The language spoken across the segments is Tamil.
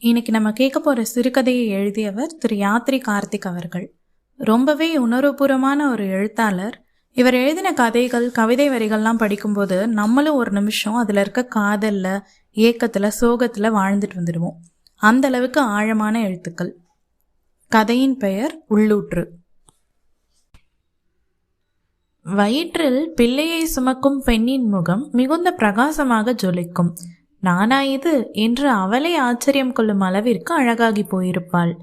இன்னைக்கு நம்ம கேட்க போகிற சிறுகதையை எழுதியவர் திரு யாத்ரி கார்த்திக் அவர்கள். ரொம்பவே உணர்வுபூர்வமான ஒரு எழுத்தாளர். இவர் எழுதின கதைகள் கவிதை வரிகள்லாம் படிக்கும்போது நம்மளும் ஒரு நிமிஷம் அதில் இருக்க காதலில் ஏக்கத்தில் சோகத்தில் வாழ்ந்துட்டு வந்துடுவோம் அந்த அளவுக்கு ஆழமான எழுத்துக்கள். கதையின் பெயர் உள்ளூற்று. வயிற்றில் பிள்ளையை சுமக்கும் பெண்ணின் முகம் மிகுந்த பிரகாசமாக ஜொலிக்கும். நானா இது? என்று அவளை ஆச்சரியம் கொள்ளும் அளவிற்கு அழகாகி போயிருப்பாள்.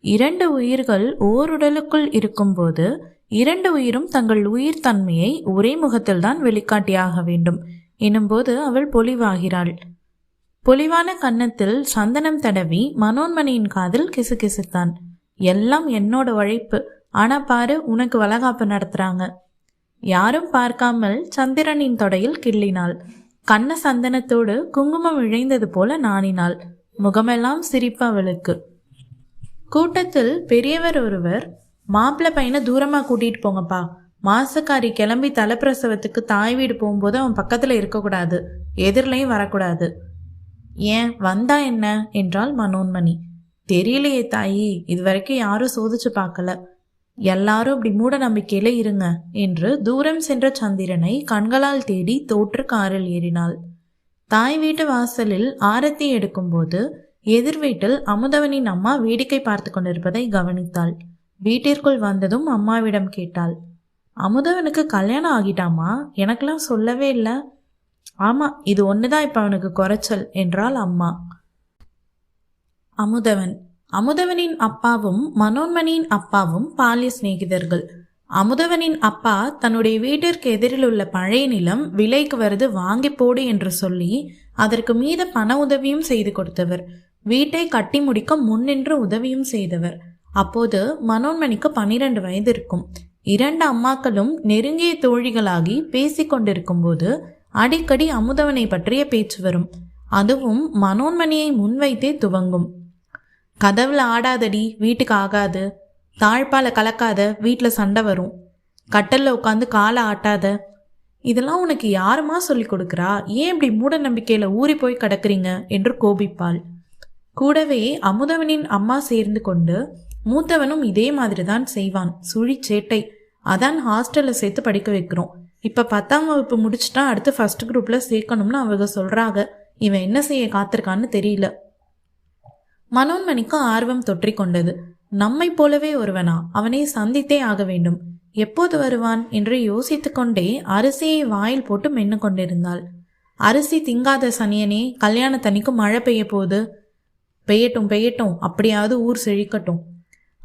இரண்டு உயிர்கள் ஓருடலுக்குள் இருக்கும்போது இரண்டு உயிரும் தங்கள் உயிர் தன்மையை ஒரே முகத்தில்தான் வெளிக்காட்டியாக வேண்டும். எனும்போது அவள் பொலிவாகிறாள். பொலிவான கன்னத்தில் சந்தனம் தடவி மனோன்மணியின் காதில் கிசுகிசுத்தான். எல்லாம் என்னோட உழைப்பு. ஆனா பாரு உனக்கு வளகாப்பு நடத்துறாங்க. யாரும் பார்க்காமல் சந்திரனின் தொடையில் கிள்ளினாள். கண்ண சந்தனத்தோடு குங்குமம் இழைந்தது போல நாணினாள். முகமெல்லாம் சிரிப்பு அவளுக்கு. கூட்டத்தில் பெரியவர் ஒருவர் மாப்பிள்ளை பையனை தூரமாக கூட்டிகிட்டு போங்கப்பா. மாசக்காரி கிளம்பி தலைப்பிரசவத்துக்கு தாய் வீடு போகும்போது அவன் பக்கத்தில் இருக்கக்கூடாது. எதிரிலையும் வரக்கூடாது. ஏன் வந்தா என்ன? என்றாள் மனோன்மணி. தெரியலையே தாயி இது வரைக்கும் யாரும் சோதிச்சு பார்க்கல. எல்லாரும் இப்படி மூட நம்பிக்கையில இருங்க என்று தூரம் சென்ற சந்திரனை கண்களால் தேடி தோற்று காரில் ஏறினாள். தாய் வீட்டு வாசலில் ஆரத்தி எடுக்கும்போது எதிர் வீட்டில் அமுதவனின் அம்மா வேடிக்கை பார்த்து கொண்டிருப்பதை கவனித்தாள். வீட்டிற்குள் வந்ததும் அம்மாவிடம் கேட்டாள். அமுதவனுக்கு கல்யாணம் ஆகிட்டாமா? எனக்கெல்லாம் சொல்லவே இல்லை. ஆமா இது ஒண்ணுதான் இப்ப அவனுக்கு குறைச்சல் என்றாள் அம்மா. அமுதவன் அமுதவனின் அப்பாவும் மனோன்மணியின் அப்பாவும் பாலிய சிநேகிதர்கள். அமுதவனின் அப்பா தன்னுடைய வீட்டிற்கு எதிரில் உள்ள பழைய நிலம் விலைக்கு வருது வாங்கி போடு என்று சொல்லி அதற்கு மீத பண உதவியும் செய்து கொடுத்தவர். வீட்டை கட்டி முடிக்க முன்னின்று உதவியும் செய்தவர். அப்போது மனோன்மணிக்கு பனிரெண்டு வயது இருக்கும். இரண்டு அம்மாக்களும் நெருங்கிய தோழிகளாகி பேசிக்கொண்டிருக்கும் போது அடிக்கடி அமுதவனை பற்றிய பேச்சு வரும். அதுவும் மனோன்மணியை முன்வைத்தே துவங்கும். கதவுல ஆடாதடி வீட்டுக்கு ஆகாது. தாழ்பால கலக்காத வீட்டில் சண்டை வரும். கட்டல்ல உட்காந்து காலை ஆட்டாத. இதெல்லாம் உனக்கு யாருமா சொல்லி கொடுக்குறா? ஏன் இப்படி மூட நம்பிக்கையில ஊறி போய் கிடக்குறீங்க? என்று கோபிப்பாள். கூடவே அமுதவனின் அம்மா சேர்ந்து கொண்டு மூத்தவனும் இதே மாதிரி தான் செய்வான். சுழி சேட்டை. அதான் ஹாஸ்டல்ல சேர்த்து படிக்க வைக்கிறோம். இப்ப பத்தாம் வகுப்பு முடிச்சுட்டா அடுத்து ஃபர்ஸ்ட் குரூப்ல சேர்க்கணும்னு அவங்க சொல்றாங்க. இவன் என்ன செய்ய காத்திருக்கான்னு தெரியல. மனோன்மணிக்கு ஆர்வம் தொற்றிக் கொண்டது. நம்மை போலவே ஒருவனா? அவனை சந்தித்தே ஆக வேண்டும். எப்போது வருவான்? என்று யோசித்துக் கொண்டே அரிசியை வாயில் போட்டு மென்னு கொண்டிருந்தாள். அரிசி திங்காத சனியனே கல்யாண தனிக்கு மழை பெய்ய போகுது. பெய்யட்டும் பெய்யட்டும் அப்படியாவது ஊர் செழிக்கட்டும்.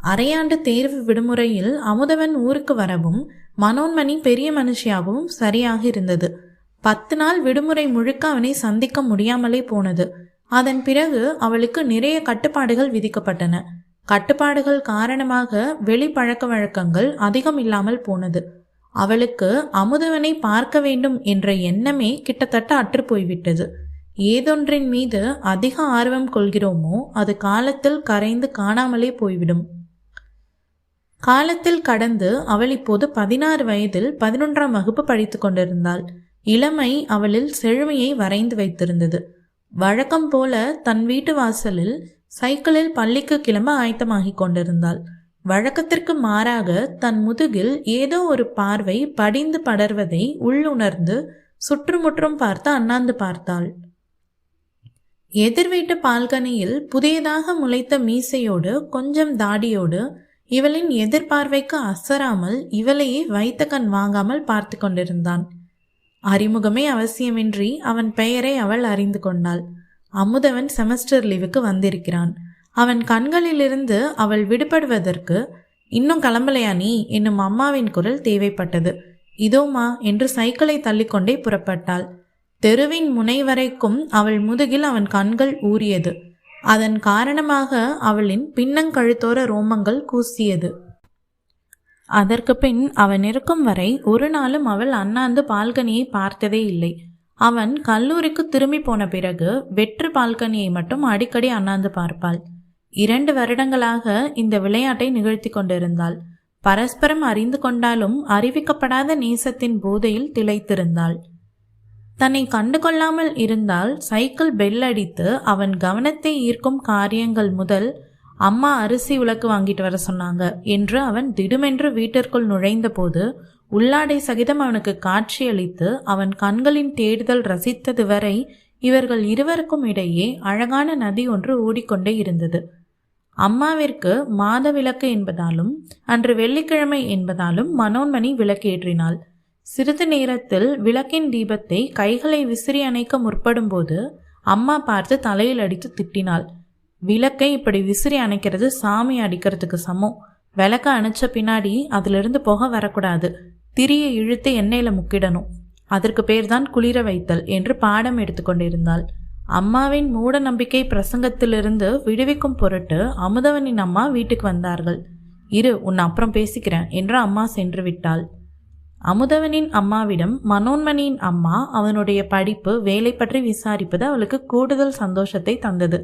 அரையாண்டு தேர்வு விடுமுறையில் அமுதவன் ஊருக்கு வரவும் மனோன்மணி பெரிய மனுஷியாகவும் சரியாக இருந்தது. பத்து நாள் விடுமுறை முழுக்க அவனை சந்திக்க முடியாமலே போனது. அதன் பிறகு அவளுக்கு நிறைய கட்டுப்பாடுகள் விதிக்கப்பட்டன. கட்டுப்பாடுகள் காரணமாக வெளி பழக்க வழக்கங்கள் அதிகம் இல்லாமல் போனது. அவளுக்கு அமுதவனை பார்க்க வேண்டும் என்ற எண்ணமே கிட்டத்தட்ட அற்று போய்விட்டது. ஏதொன்றின் மீது அதிக ஆர்வம் கொள்கிறோமோ அது காலத்தில் கரைந்து காணாமலே போய்விடும். காலத்தில் கடந்து அவள் இப்போது பதினாறு வயதில் பதினொன்றாம் வகுப்பு படித்து கொண்டிருந்தாள். இளமை அவளில் செழுமையை வரைந்து வைத்திருந்தது. வழக்கம் போல தன் வீட்டு வாசலில் சைக்கிளில் பள்ளிக்கு கிளம்ப ஆயத்தமாகிக் கொண்டிருந்தாள். வழக்கத்திற்கு மாறாக தன் முதுகில் ஏதோ ஒரு பார்வை படிந்து படர்வதை உள்ளுணர்ந்து சுற்றுமுற்றும் பார்த்து அண்ணாந்து பார்த்தாள். எதிர் வீட்டு பால்கனியில் புதியதாக முளைத்த மீசையோடு கொஞ்சம் தாடியோடு இவளின் எதிர்பார்வைக்கு அசராமல் இவளையே வைத்த கண் வாங்காமல் பார்த்து கொண்டிருந்தான். அறிமுகமே அவசியமின்றி அவன் பெயரை அவள் அறிந்து கொண்டாள். அமுதவன் செமஸ்டர் லீவுக்கு வந்திருக்கிறான். அவன் கண்களிலிருந்து அவள் விடுபடுவதற்கு இன்னும் கிளம்பலையா நீ என்னும் அம்மாவின் குரல் தேவைப்பட்டது. இதோமா என்று சைக்கிளை தள்ளிக்கொண்டே புறப்பட்டாள். தெருவின் முனை வரைக்கும் அவள் முதுகில் அவன் கண்கள் ஊறியது. அதன் காரணமாக அவளின் பின்னங்கழுத்தோர ரோமங்கள் கூசியது. அதற்கு பின் அவன் இருக்கும் வரை ஒரு நாளும் அவள் அண்ணாந்து பால்கனியை பார்த்ததே இல்லை. அவன் கல்லூரிக்கு திரும்பி போன பிறகு வெற்று பால்கனியை மட்டும் அடிக்கடி அண்ணாந்து பார்ப்பாள். இரண்டு வருடங்களாக இந்த விளையாட்டை நிகழ்த்தி கொண்டிருந்தாள். பரஸ்பரம் அறிந்து கொண்டாலும் அறிவிக்கப்படாத நேசத்தின் போதையில் திளைத்திருந்தாள். தன்னை கண்டுகொள்ளாமல் இருந்தால் சைக்கிள் பெல் அடித்து அவன் கவனத்தை ஈர்க்கும் காரியங்கள் முதல் அம்மா அரிசி விளக்கு வாங்கிட்டு வர சொன்னாங்க என்று அவன் திடுமென்று வீட்டிற்குள் நுழைந்தபோது உள்ளாடை சகிதம் அவனுக்கு காட்சியளித்து அவன் கண்களின் தேடுதல் ரசித்தது வரை இவர்கள் இருவருக்கும் இடையே அழகான நதி ஒன்று ஓடிக்கொண்டே இருந்தது. அம்மாவிற்கு மாத விளக்கு என்பதாலும் அன்று வெள்ளிக்கிழமை என்பதாலும் மனோன்மணி விளக்கேற்றினாள் சிறிது நேரத்தில் விளக்கின் தீபத்தை கைகளை விசிறி அணைக்க முற்படும்போது அம்மா பார்த்து தலையில் அடித்து திட்டினாள். விளக்கை இப்படி விசிறி அணைக்கிறது சாமி அடிக்கிறதுக்கு சமம். விளக்க அணைச்ச பின்னாடி அதிலிருந்து புகை வரக்கூடாது. திரியை இழுத்து எண்ணெயில் முக்கிடணும். அதற்கு பேர்தான் குளிர வைத்தல் என்று பாடம் எடுத்துக்கொண்டிருந்தாள் அம்மாவின் மூட நம்பிக்கை பிரசங்கத்திலிருந்து விடுவிக்கும் பொருட்டு அமுதவனின் அம்மா வீட்டுக்கு வந்தார்கள். இரு உன்னை அப்புறம் பேசிக்கிறேன் என்று அம்மா சென்று விட்டாள். அமுதவனின் அம்மாவிடம் மனோன்மணியின் அம்மா அவனுடைய படிப்பு வேலை பற்றி விசாரிப்பது அவளுக்கு கூடுதல் சந்தோஷத்தை தந்தது.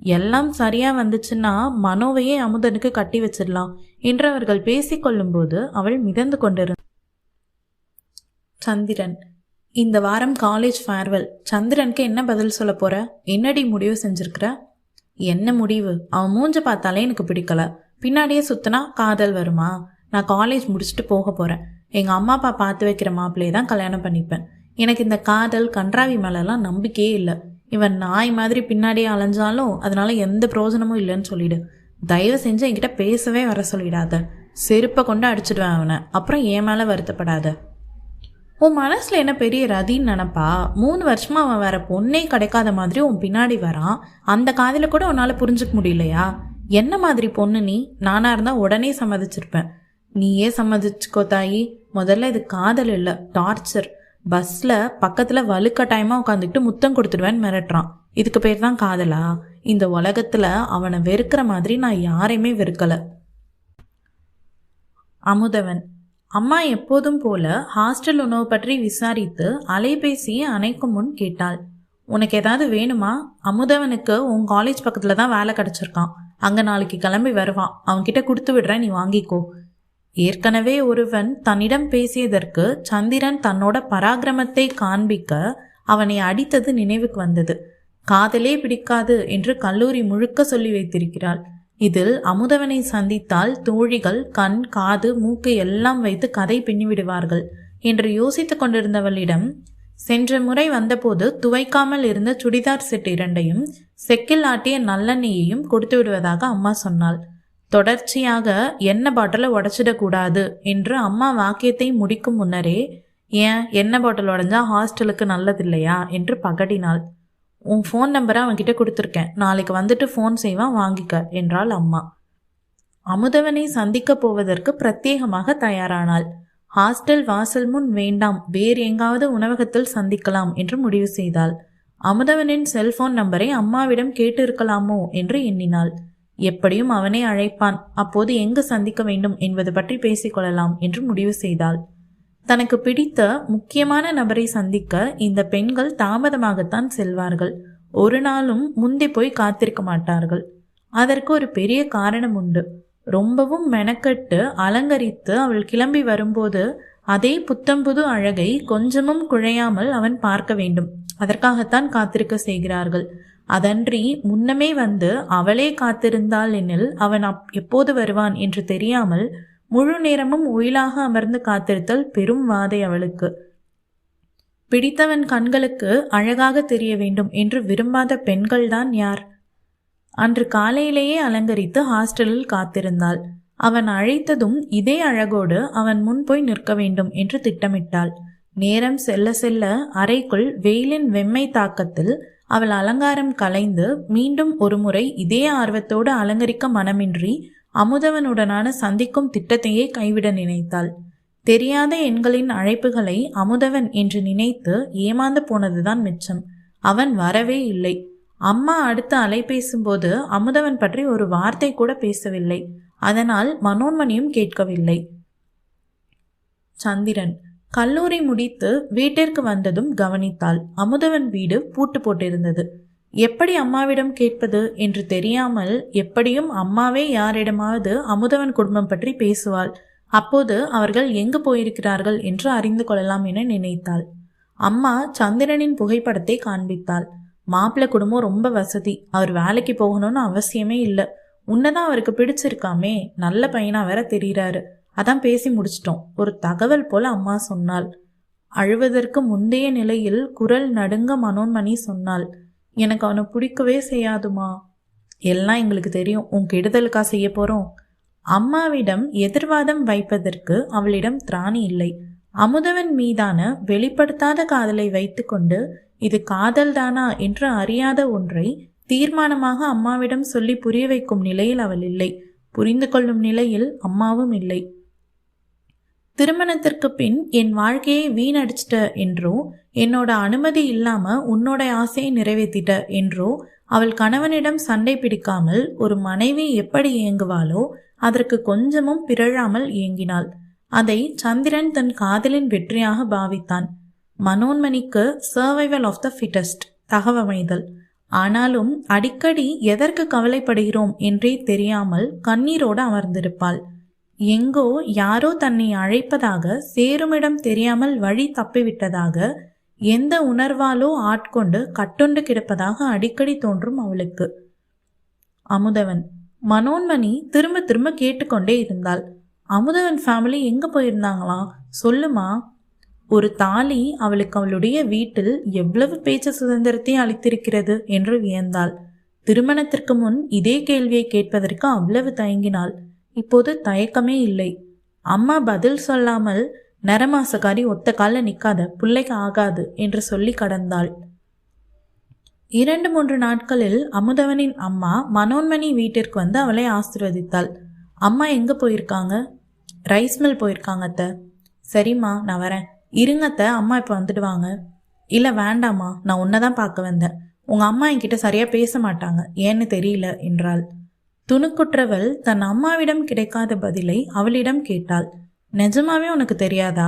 எல்லாம் சரியா வந்துச்சுன்னா மனோவையே அமுதனுக்கு கட்டி வச்சிடலாம் என்று அவர்கள் பேசிக்கொள்ளும்போது அவள் மிதந்து கொண்டிருந்த சந்திரன் இந்த வாரம் காலேஜ் ஃபேர்வெல் சந்திரனுக்கு என்ன பதில் சொல்ல போற? என்னடி முடிவு செஞ்சிருக்கிற? என்ன முடிவு? அவன் மூஞ்ச பார்த்தாலே எனக்கு பிடிக்கல. பின்னாடியே சுத்தினா காதல் வருமா? நான் காலேஜ் முடிச்சுட்டு போக போறேன். எங்க அம்மா அப்பா பார்த்து வைக்கிற மாப்பிள்ளையை தான் கல்யாணம் பண்ணிப்பேன். எனக்கு இந்த காதல் கன்றாவி மேலெல்லாம் நம்பிக்கையே இல்லை. இவன் நாய் மாதிரி பின்னாடியே அலைஞ்சாலும் அதனால எந்த பிரயோஜனமும் இல்லைன்னு சொல்லிடு. தயவு செஞ்சு என்கிட்ட பேசவே வர சொல்லிடாத. செருப்பை கொண்டு அடிச்சிடுவேன் அவனை. அப்புறம் என் மேலே வருத்தப்படாத. உன் மனசில் என்ன பெரிய ரதின்னு நினப்பா? மூணு வருஷமா அவன் வேற பொண்ணே கிடைக்காத மாதிரி உன் பின்னாடி வரான். அந்த காதில் கூட உன்னால் புரிஞ்சுக்க முடியலையா? என்ன மாதிரி பொண்ணு நீ? நானாக இருந்தால் உடனே சம்மதிச்சிருப்பேன். நீயே சம்மதிச்சுக்கோ தாயி. முதல்ல இது காதல் இல்லை டார்ச்சர் பஸ்ஸில் பக்கத்தில் வலுக்கட்டாயமாக உட்காந்துக்கிட்டு முத்தம் கொடுத்துடுவேன்னு மிரட்டுறான். இதுக்கு பேர் தான் காதலா? இந்த உலகத்தில் அவனை வெறுக்கிற மாதிரி நான் யாரையுமே வெறுக்கலை. அமுதவன் அம்மா எப்போதும் போல ஹாஸ்டல் உணவு பற்றி விசாரித்து அலைபேசியை அணைக்கும் முன் கேட்டாள். உனக்கு ஏதாவது வேணுமா? அமுதவனுக்கு உன் காலேஜ் பக்கத்தில் தான் வேலை கிடச்சிருக்கான். அங்கே நாளைக்கு கிளம்பி வருவான். அவன்கிட்ட கொடுத்து விடுறேன் நீ வாங்கிக்கோ. ஏற்கனவே ஒருவன் தன்னிடம் பேசியதற்கு சந்திரன் தன்னோட பராக்கிரமத்தை காண்பிக்க அவனை அடித்தது நினைவுக்கு வந்தது. காதலே பிடிக்காது என்று கல்லூரி முழுக்க சொல்லி வைத்திருக்கிறாள். இதில் அமுதவனை சந்தித்தால் தோழிகள் கண் காது மூக்கு எல்லாம் வைத்து கதை பின்னிவிடுவார்கள் என்று யோசித்துக் கொண்டிருந்தவளிடம் சென்ற முறை வந்தபோது துவைக்காமல் இருந்த சுடிதார் செட் இரண்டையும் செக்கில் ஆட்டிய நல்லெண்ணெயையும் கொடுத்து விடுவதாக அம்மா சொன்னாள். தொடர்ச்சியாக எண்ணெய் பாட்டிலை உடச்சிடக்கூடாது என்று அம்மா வாக்கியத்தை முடிக்கும் முன்னரே ஏன் எண்ணெய் பாட்டில் உடஞ்சா ஹாஸ்டலுக்கு நல்லதில்லையா என்று பகடினாள். உன் ஃபோன் நம்பரை அவன்கிட்ட கொடுத்துருக்கேன். நாளைக்கு வந்துட்டு ஃபோன் செய்வான் வாங்கிக்க என்றாள் அம்மா. அமுதவனை சந்திக்க போவதற்கு பிரத்யேகமாக தயாரானாள். ஹாஸ்டல் வாசல் முன் வேண்டாம் வேறு எங்காவது உணவகத்தில் சந்திக்கலாம் என்று முடிவு செய்தாள். அமுதவனின் செல்போன் நம்பரை அம்மாவிடம் கேட்டு இருக்கலாமோ என்று எண்ணினாள். எப்படியும் அவனை அழைப்பான். அப்போது எங்கு சந்திக்க வேண்டும் என்பது பற்றி பேசிக்கொள்ளலாம் என்று முடிவு செய்தாள். தனக்கு பிடித்த முக்கியமான நபரை சந்திக்க இந்த பெண்கள் தாமதமாகத்தான் செல்வார்கள். ஒரு நாளும் முந்தி போய் காத்திருக்க மாட்டார்கள். அதற்கு ஒரு பெரிய காரணம் உண்டு. ரொம்பவும் மெனக்கட்டு அலங்கரித்து அவள் கிளம்பி வரும்போது அதே புத்தம்புது அழகை கொஞ்சமும் குழையாமல் அவன் பார்க்க வேண்டும். அதற்காகத்தான் காத்திருக்க செய்கிறார்கள். அதன்றி முன்னமே வந்து அவளே காத்திருந்தாள் எனில் அவன் எப்போது வருவான் என்று தெரியாமல் முழு நேரமும் ஒயிலாக அமர்ந்து காத்திருத்தல் பெரும் வாதை அவளுக்கு. பிடித்தவன் கண்களுக்கு அழகாக தெரிய வேண்டும் என்று விரும்பாத பெண்கள்தான் யார்? அன்று காலையிலேயே அலங்கரித்து ஹாஸ்டலில் காத்திருந்தாள். அவன் அழைத்ததும் இதே அழகோடு அவன் முன் போய் நிற்க வேண்டும் என்று திட்டமிட்டாள். நேரம் செல்ல செல்ல அறைக்குள் வெயிலின் வெம்மை தாக்கத்தில் அவள் அலங்காரம் கலைந்து மீண்டும் ஒருமுறை இதே ஆர்வத்தோடு அலங்கரிக்க மனமின்றி அமுதவனுடனான சந்திக்கும் திட்டத்தையே கைவிட நினைத்தாள். தெரியாத எண்களின் அழைப்புகளை அமுதவன் என்று நினைத்து ஏமாந்து போனதுதான் மிச்சம். அவன் வரவே இல்லை. அம்மா அடுத்து அலை பேசும்போது அமுதவன் பற்றி ஒரு வார்த்தை கூட பேசவில்லை. அதனால் மனோன்மணியும் கேட்கவில்லை. சந்திரன் கல்லூரி முடித்து வீட்டிற்கு வந்ததும் கவனித்தாள். அமுதவன் வீடு பூட்டு போட்டிருந்தது. எப்படி அம்மாவிடம் கேட்பது? என்று தெரியாமல் எப்படியும் அம்மாவே யாரிடமாவது அமுதவன் குடும்பம் பற்றி பேசுவாள். அப்போது அவர்கள் எங்கு போயிருக்கிறார்கள்? என்று அறிந்து கொள்ளலாம் என நினைத்தாள். அம்மா சந்திரனின் புகைப்படத்தை காண்பித்தாள். மாப்பிள்ளை குடும்பம் ரொம்ப வசதி. அவர் வேலைக்கு போகணும்னு அவசியமே இல்லை. உன்னதான் அவருக்கு பிடிச்சிருக்காமே. நல்ல பையனா வேற தெரியறாரு. அதான் பேசி முடிச்சிட்டோம். ஒரு தகவல் போல அம்மா சொன்னாள். அழுவதற்கு முந்தைய நிலையில் குரல் நடுங்க மனோன்மணி சொன்னாள். எனக்கு அவனை பிடிக்கவே செய்யாதுமா. எல்லாம் எங்களுக்கு தெரியும். உன் கெடுதலுக்கா செய்ய போறோம். அம்மாவிடம் எதிர்வாதம் வைப்பதற்கு அவளிடம் திராணி இல்லை. அமுதவன் மீதான வெளிப்படுத்தாத காதலை வைத்துக்கொண்டு இது காதல்தானா என்று அறியாத ஒன்றை தீர்மானமாக அம்மாவிடம் சொல்லி புரிய வைக்கும் நிலையில் அவள் இல்லை. புரிந்து கொள்ளும் நிலையில் அம்மாவும் இல்லை. திருமணத்திற்கு பின் என் வாழ்க்கையை வீணடிச்சிட்ட என்றோ என்னோட அனுமதி இல்லாம உன்னோட ஆசையை நிறைவேற்றிட்ட என்றோ அவள் கணவனிடம் சண்டை பிடிக்காமல் ஒரு மனைவி எப்படி இயங்குவாளோ அதற்கு கொஞ்சமும் பிறழாமல் இயங்கினாள். அதை சந்திரன் தன் காதலின் வெற்றியாக பாவித்தான். மனோன்மணிக்கு சர்வைவல் ஆஃப் த ஃபிட்டஸ்ட் தகவமைதல். ஆனாலும் அடிக்கடி எதற்கு கவலைப்படுகிறோம் என்றே தெரியாமல் கண்ணீரோடு அமர்ந்திருப்பாள். எங்கோ யாரோ தன்னை அழைப்பதாக சேருமிடம் தெரியாமல் வழி தப்பிவிட்டதாக எந்த உணர்வாலோ ஆட்கொண்டு கட்டுண்டு கிடப்பதாக அடிக்கடி தோன்றும் அவளுக்கு. அமுதவன் மனோன்மணி திரும்ப திரும்ப கேட்டுக்கொண்டே இருந்தாள். அமுதவன் ஃபேமிலி எங்க போயிருந்தாங்களா? சொல்லுமா? ஒரு தாலி அவளுக்கு அவளுடைய வீட்டில் எவ்வளவு பேச்சு சுதந்திரத்தை அளித்திருக்கிறது? என்று வியந்தாள். திருமணத்திற்கு முன் இதே கேள்வியை கேட்பதற்கு அவ்வளவு தயங்கினாள். இப்போது தயக்கமே இல்லை. அம்மா பதில் சொல்லாமல் நரமாசக்காரி ஒத்த கால நிற்காத பிள்ளைக்கு ஆகாது என்று சொல்லி கடந்தாள். இரண்டு மூன்று நாட்களில் அமுதவனின் அம்மா மனோன்மணி வீட்டிற்கு வந்து அவளை ஆசிர்வதித்தாள். அம்மா எங்க போயிருக்காங்க? ரைஸ் மில் போயிருக்காங்க அத்த. சரிம்மா நான் வரேன். இருங்கத்த அம்மா இப்போ வந்துடுவாங்க இல்லை வேண்டாம்மா. நான் உன்னை தான் பார்க்க வந்தேன். உங்கள் அம்மா என்கிட்ட சரியாக பேச மாட்டாங்க. ஏன்னு தெரியல என்றாள். துணுக்குற்றவள் தன் அம்மாவிடம் கிடைக்காத பதிலை அவளிடம் கேட்டாள். நிஜமாவே உனக்கு தெரியாதா?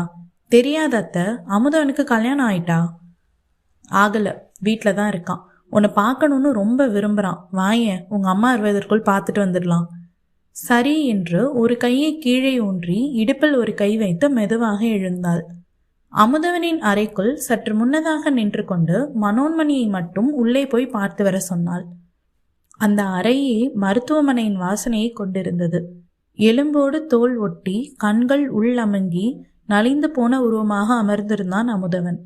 தெரியாதத்த அமுதவனுக்கு கல்யாணம் ஆயிட்டா? ஆகல வீட்டில் தான் இருக்கான் உன்னை பார்க்கணுன்னு ரொம்ப விரும்புகிறான் வாயேன் உங்கள் அம்மா வருவதற்குள் பார்த்துட்டு வந்துடலாம். சரி என்று ஒரு கையை கீழே ஊன்றி இடுப்பில் ஒரு கை வைத்து மெதுவாக எழுந்தாள். அமுதவனின் அறைக்குள் சற்று முன்னதாக நின்று கொண்டு மனோன்மணியை மட்டும் உள்ளே போய் பார்த்து வர சொன்னாள். அந்த அறையே மருத்துவமனையின் வாசனையை கொண்டிருந்தது. எலும்போடு தோல் ஒட்டி கண்கள் உள்ளமங்கி நலிந்து போன உருவமாக அமர்ந்திருந்தான் அமுதவன்.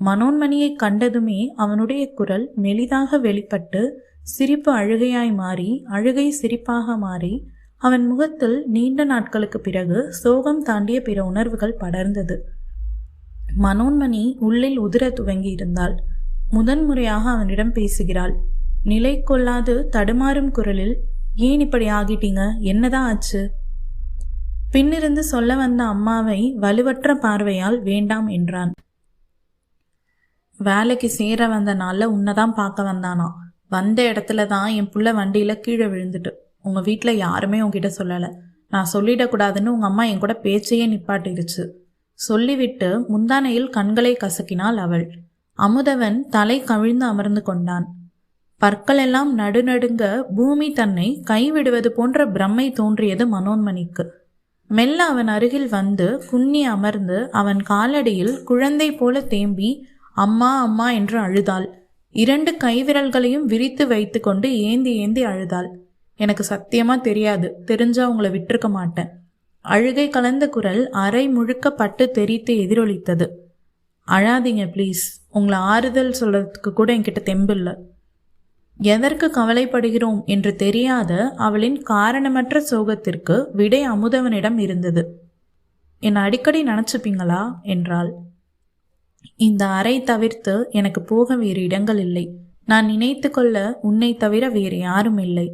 மனோன்மணியை கண்டதுமே அவனுடைய குரல் மெலிதாக வெளிப்பட்டு சிரிப்பு அழுகையாய் மாறி அழுகை சிரிப்பாக மாறி அவன் முகத்தில் நீண்ட நாட்களுக்கு பிறகு சோகம் தாண்டிய பிற உணர்வுகள் படர்ந்தது. மனோன்மணி உள்ளில் உதிர துவங்கி இருந்தாள் முதன்முறையாக அவனிடம் பேசுகிறாள். நிலை கொள்ளாது தடுமாறும் குரலில் ஏன் இப்படி ஆகிட்டீங்க? என்னதான் ஆச்சு? பின்னிருந்து சொல்ல வந்த அம்மாவை வலுவற்ற பார்வையால் வேண்டாம் என்றான். வேலைக்கு சேர வந்த நாளில் உன்னதான் பார்க்க வந்தானா? வந்த இடத்துல தான் என் புள்ள வண்டியில கீழே விழுந்துட்டு. உங்க வீட்டில் யாருமே உங்ககிட்ட சொல்லலை. நான் சொல்லிடக்கூடாதுன்னு உங்க அம்மா என் கூட பேச்சையே நிப்பாட்டிருச்சு சொல்லிவிட்டு முந்தானையில் கண்களை கசக்கினாள் அவள். அமுதவன் தலை கவிழ்ந்து அமர்ந்து கொண்டான். பற்களெல்லாம் நடுநடுங்க பூமி தன்னை கைவிடுவது போன்ற பிரம்மை தோன்றியது மனோன்மணிக்கு. மெல்ல அவன் அருகில் வந்து குன்னி அமர்ந்து அவன் காலடியில் குழந்தை போல தேம்பி அம்மா அம்மா என்று அழுதாள். இரண்டு கைவிரல்களையும் விரித்து வைத்துக்கொண்டு ஏந்தி ஏந்தி அழுதாள். எனக்கு சத்தியமா தெரியாது. தெரிஞ்சா உங்களை விட்டிருக்க மாட்டேன். அழுகை கலந்த குரல் அரை முழுக்க பட்டு தெரித்து எதிரொலித்தது. அழாதீங்க ப்ளீஸ் உங்களை ஆறுதல் சொல்றதுக்கு கூட என்கிட்ட தெம்பில்லை. எதற்கு கவலைப்படுகிறோம் என்று தெரியாத அவளின் காரணமற்ற சோகத்திற்கு விடை அமுதவனிடம் இருந்தது. என்னை அடிக்கடி நினச்சிப்பீங்களா? என்றாள். இந்த அறை தவிர்த்து எனக்கு போக வேறு இடங்கள் இல்லை. நான் நினைத்து கொள்ள உன்னை தவிர வேறு யாரும் இல்லை.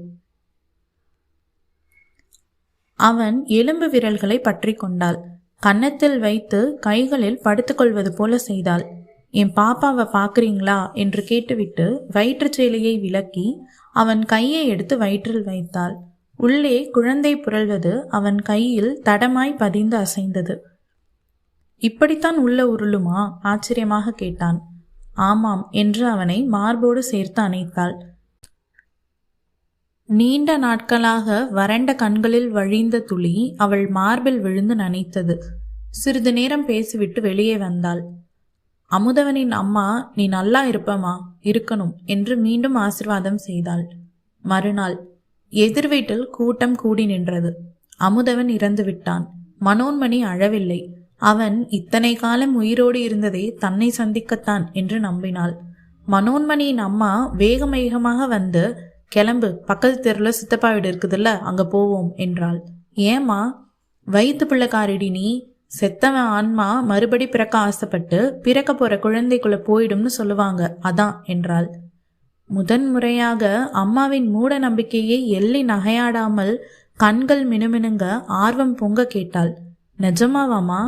அவன் எலும்பு விரல்களை பற்றி கொண்டாள். கன்னத்தில் வைத்து கைகளில் படுத்துக்கொள்வது போல செய்தாள். என் பாப்பாவை பார்க்குறீங்களா என்று கேட்டுவிட்டு வயிற்றுச் சேலையை விலக்கி அவன் கையை எடுத்து வயிற்றில் வைத்தாள். உள்ளே குழந்தை புரள்வது அவன் கையில் தடமாய் பதிந்து அசைந்தது. இப்படித்தான் உள்ள உருளுமா? ஆச்சரியமாக கேட்டான். ஆமாம் என்று அவனை மார்போடு சேர்த்து அணைத்தாள். நீண்ட நாட்களாக வறண்ட கண்களில் வழிந்த துளி அவள் மார்பில் விழுந்து நனைத்தது. சிறிது நேரம் பேசிவிட்டு வெளியே வந்தாள். அமுதவனின் அம்மா நீ நல்லா இருப்பமா? இருக்கணும் என்று மீண்டும் ஆசிர்வாதம் செய்தாள். மறுநாள் எதிர் வீட்டில் கூட்டம் கூடி நின்றது. அமுதவன் இறந்து விட்டான். மனோன்மணி அழவில்லை. அவன் இத்தனை காலம் உயிரோடு இருந்ததே தன்னை சந்திக்கத்தான் என்று நம்பினாள். மனோன்மணியின் அம்மா வேகமேகமாக வந்து கிளம்பு பக்கத்து தெருல சித்தப்பா வீடு இருக்குதுல்ல அங்க போவோம் என்றாள். ஏமா வயிற்று பிள்ளைக்காரிடி நீ? செத்தவன் ஆன்மா மறுபடி பிறக்க ஆசைப்பட்டு பிறக்க போற குழந்தைக்குள்ள போயிடும்னு சொல்லுவாங்க. அதான் என்றாள். முதன் முறையாக அம்மாவின் மூட நம்பிக்கையை எள்ளி நகையாடாமல் கண்கள் மினுமினுங்க ஆர்வம் பொங்க கேட்டாள். நிஜமாவாமா